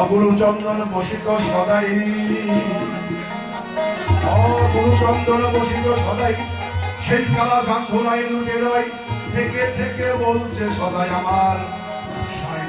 অগুরুচন্দন বসিত সদাই। অগুরুচন্দন বসিত সদাই। সেই কালা সান্ধ্বনাই থেকে থেকে বলছে সদাই আমার সাই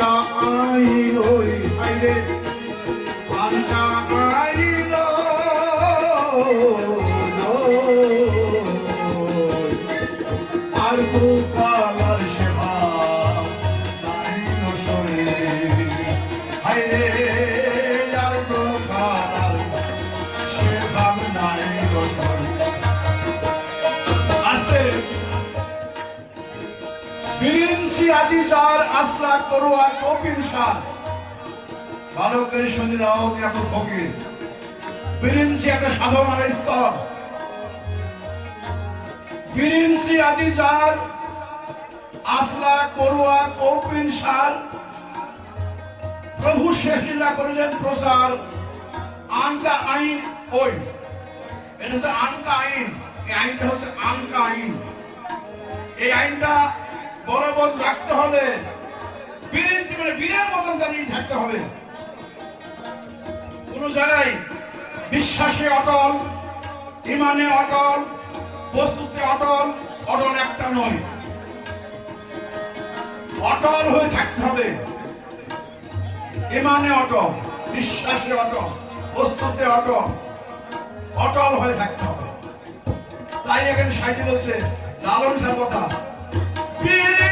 का आई होई हाय रे আদি যার আসলা কপিল ফকির। বিরিঞ্চি একটা সাধনার স্তর। বিরিঞ্চি আদি যার আসলা সার প্রভু শেষ লীলা করলেন প্রচার। আনকা আইন, ওই, এটা হচ্ছে আনকা আইন। এই আইনটা হচ্ছে আনকা আইন। এই আইনটা বলবৎ রাখতে হবে। বীরের মতন দাঁড়িয়ে থাকতে হবে। কোন জায়গায় বিশ্বাসে অটল, ইমানে অটল, বস্তুতে অটল অটল একটা নয়। অটল হয়ে থাকতে হবে। ইমানে অটল, বিশ্বাসে অটল, বস্তুতে অটল অটল হয়ে থাকতে হবে। তাই এখানে সাইডে বলছে, লালন সাহেব কথা Yeah.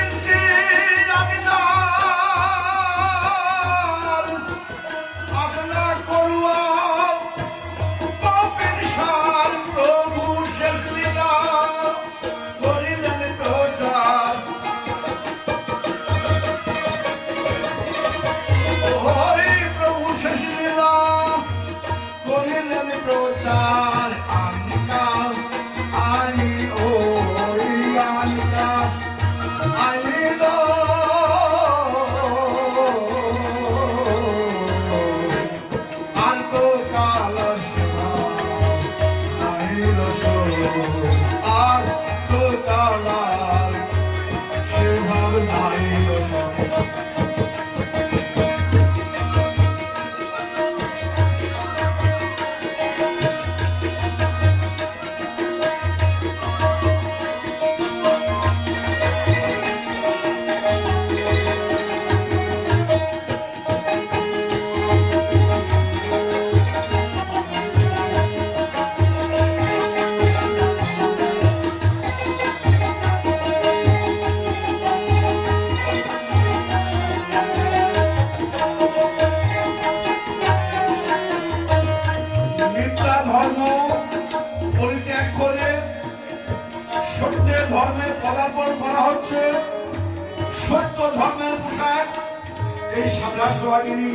এই সাদা সোহাগিনী।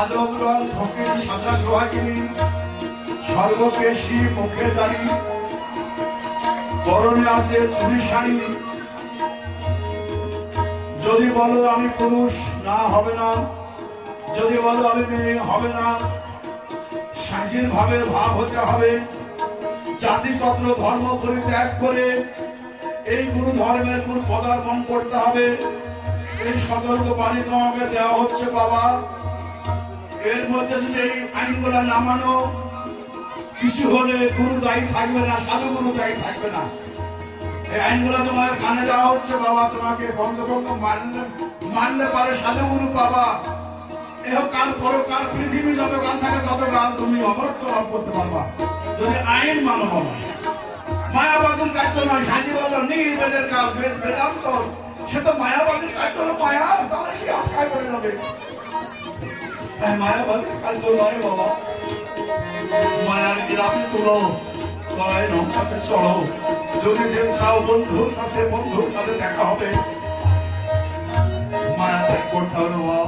আজব রং ফকির সাদা সোহাগিনী। সর্বকেশী মুখের দাড়ি গরমে আছে চুরি শাড়ি যদি বলো আমি পুরুষ, না হবে না। যদি বলো আমি মেয়ে, হবে না। স্বাধীন ভাবে ভাব হতে হবে। জাতি তত্র ধর্ম পরিত্যাগ করে এই গুরু ধর্মের উপর পদার্পণ করতে হবে। এই সতর্ক বাণী তোমাকে দেওয়া হচ্ছে, বাবা। এর মধ্যে যদি এই আইনগুলো না মানো, কিছু হলে গুরু দায়ী থাকবে না, সাধু গুরু দায়ী থাকবে না। এই আইনগুলো তোমার কানে দেওয়া হচ্ছে, বাবা। তোমাকে বন্ধ মানলে মানলে পারে সাধু গুরু বাবা কাল পৃথিবী থাকে তুমি অমরত্ব লাভ করতে পারবা। যদি আইন মানো, বাবা। মায়াবাদীর কার্য নয় সাজি বলো, নির্বেদের কাজ বেদ বেদান্ত। সে তো মায়াবাদীর কার্য হলো মায়া তাহলে সে আশায় পড়ে যাবে। তাই মায়াবাদীর কার্য নয় বাবা। মায়ার গিলাপি তুলো গলায় নৌকাতে চড়ো। যদি যে চাও বন্ধুর কাছে বন্ধুর কাছে দেখা হবে। মায়া ত্যাগ করতে হবে বাবা।